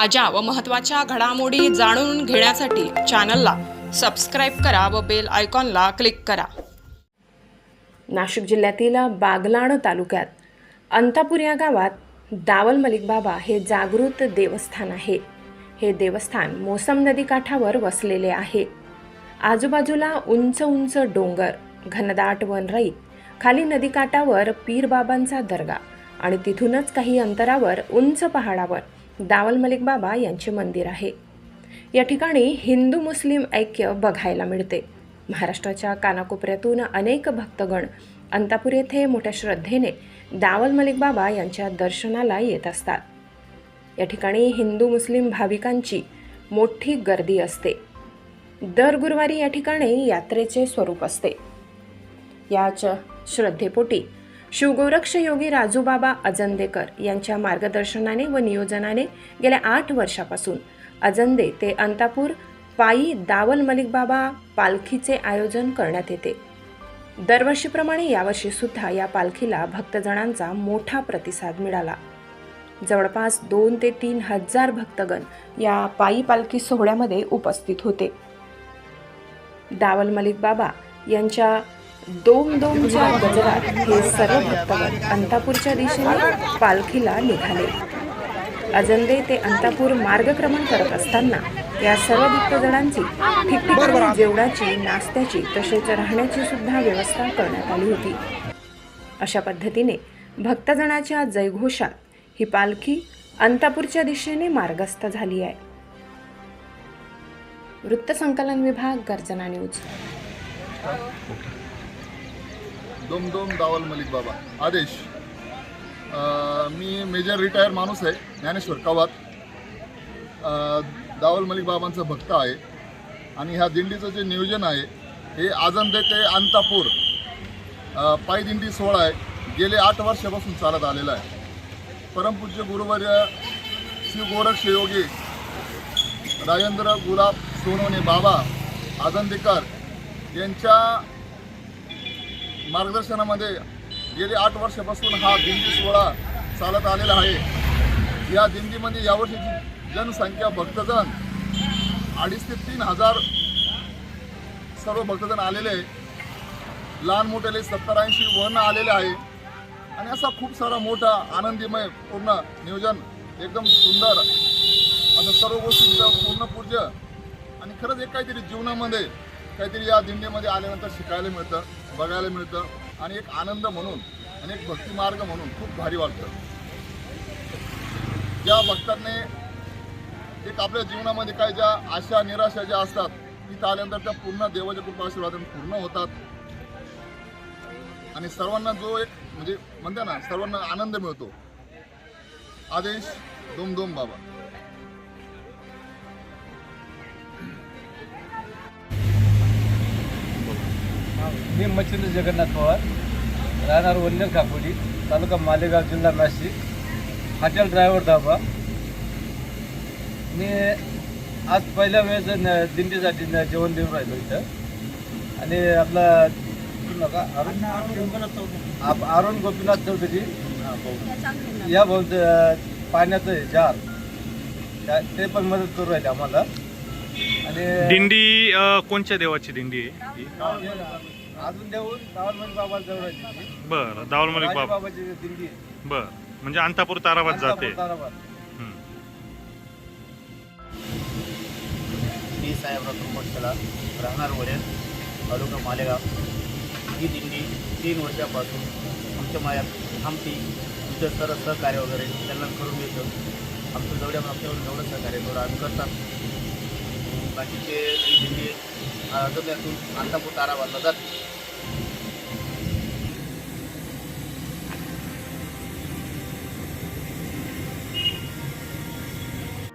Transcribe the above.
ताज्या व महत्त्वाच्या घडामोडी जाणून घेण्यासाठी चॅनलला सबस्क्राईब करा व बेल आयकॉनला क्लिक करा. नाशिक जिल्ह्यातील बागलाण तालुक्यात अंतापूर या गावात दावल मलिक बाबा हे जागृत देवस्थान आहे. हे देवस्थान मोसम नदी काठावर वसलेले आहे. आजूबाजूला उंच उंच डोंगर घनदाट वनराई खाली नदीकाठावर पीरबाबांचा दर्गा आणि तिथूनच काही अंतरावर उंच पहाडावर दावल मलिक बाबा यांचे मंदिर आहे. या ठिकाणी हिंदू मुस्लिम ऐक्य बघायला मिळते. महाराष्ट्राच्या कानाकोपऱ्यातून अनेक भक्तगण अंतापूर येथे मोठ्या श्रद्धेने दावल मलिक बाबा यांच्या दर्शनाला येत असतात. या ठिकाणी हिंदू मुस्लिम भाविकांची मोठी गर्दी असते. दर गुरुवारी या ठिकाणी यात्रेचे स्वरूप असते. याच श्रद्धेपोटी शिवगोरक्ष योगी राजूबाबा अजंदेकर यांच्या मार्गदर्शनाने व नियोजनाने गेल्या आठ वर्षापासून अजंदे ते अंतापूर पायी दावल मलिक बाबा पालखीचे आयोजन करण्यात येते. दरवर्षीप्रमाणे यावर्षी सुद्धा या पालखीला भक्तजणांचा मोठा प्रतिसाद मिळाला. जवळपास दोन ते तीन हजार भक्तगण या पायी पालखी सोहळ्यामध्ये उपस्थित होते. दावल मलिक बाबा यांच्या दोम दोमच्या गजरात हे सर्व भक्तगण अंतापूरच्या दिशेने पालखीला निघाले. अजंदे ते अंतापूर मार्गक्रमण करत असताना या सर्व भक्तजणांची ठिकठिकाणी जेवणाची नाश्त्याची तसेच राहण्याची सुद्धा व्यवस्था करण्यात आली होती. अशा पद्धतीने भक्तजनाच्या जयघोषात ही पालखी अंतापूरच्या दिशेने मार्गस्थ झाली आहे. वृत्तसंकलन विभाग गर्जना न्यूज. दोम दोम दावल मलिक बाबा. आदेश. मी मेजर रिटायर माणूस आहे ज्ञानेश्वर कवात. दावल मलिक बाबांचा भक्त आहे. आणि ह्या दिंडीचं जे नियोजन आहे हे आजंदे ते अंतापूर. पायदिंडी दिंडी सोहळा आहे. गेले आठ वर्षापासून चालत आलेला आहे. परमपूज्य गुरुवर्य श्री गोरक्ष योगी राजेंद्र गुलाब सोनवणे बाबा आजंदेकर यांच्या मार्गदर्शनामध्ये गेली आठ वर्षापासून हा दिंडी सोहळा चालत आलेला आहे. या दिंडीमध्ये यावर्षीची जनसंख्या भक्तजन अडीच ते तीन हजार सर्व भक्तजन आलेले लहान मोठेले सत्तर ऐंशी वर्ण आलेले आहे. आणि असा खूप सारा मोठा आनंदीमय पूर्ण नियोजन एकदम सुंदर असं सर्व गोष्टींचं पूर्ण पूज्य. आणि खरंच एक काहीतरी जीवनामध्ये काहीतरी या दिंडीमध्ये आल्यानंतर शिकायला मिळतं. बघायला मिळतं आणि एक आनंद म्हणून आणि एक भक्तिमार्ग म्हणून खूप भारी वाटतं. ज्या भक्तांनी एक आपल्या जीवनामध्ये काय ज्या आशा निराशा ज्या असतात तिथं आल्यानंतर त्या पूर्ण देवाच्या कृपा आशीर्वादाने पूर्ण होतात. आणि सर्वांना जो एक म्हणजे म्हणते ना सर्वांना आनंद मिळतो. आदेश दोम दोम बाबा. मी मच्छिंद्र जगन्नाथ पवार राहणार वन्यर काकोडी तालुका मालेगाव जिल्हा नाशिक. Hotel driver dhaba. मी आज पहिल्या वेळेस न- दिंडीसाठी न- जेवण देऊन राहिलो इथं. आणि आपला नका अरुण आप- अरुण गोपीनाथ चौधरी. या भाऊ पाण्याचं आहे जार ते पण मदत करू राहिले आम्हाला. आणि दिंडी अ, कोणत्या देवाची दिंडी आहे? अजून देऊन बाबा जवळ. बरं दावल मलिक बाबा बाबाची दिंडी आहे. बर म्हणजे अंतापूर ताराबाद जाते ताराबाद. हं. मी साहेबराव तुंबटला राहणार वडेल तालुका मालेगाव ही दिंडी तीन वर्षापासून आमच्या मायात थांबती तुमचं सर्व सहकार्य वगैरे त्यांना करून देतो आमचं जेवढ्या आमच्यावर जेवढं सहकार्य तेवढं आम्ही करतात बाकीचे जे दिंडी आठवड्यातून अंतापूर ताराबादला जाते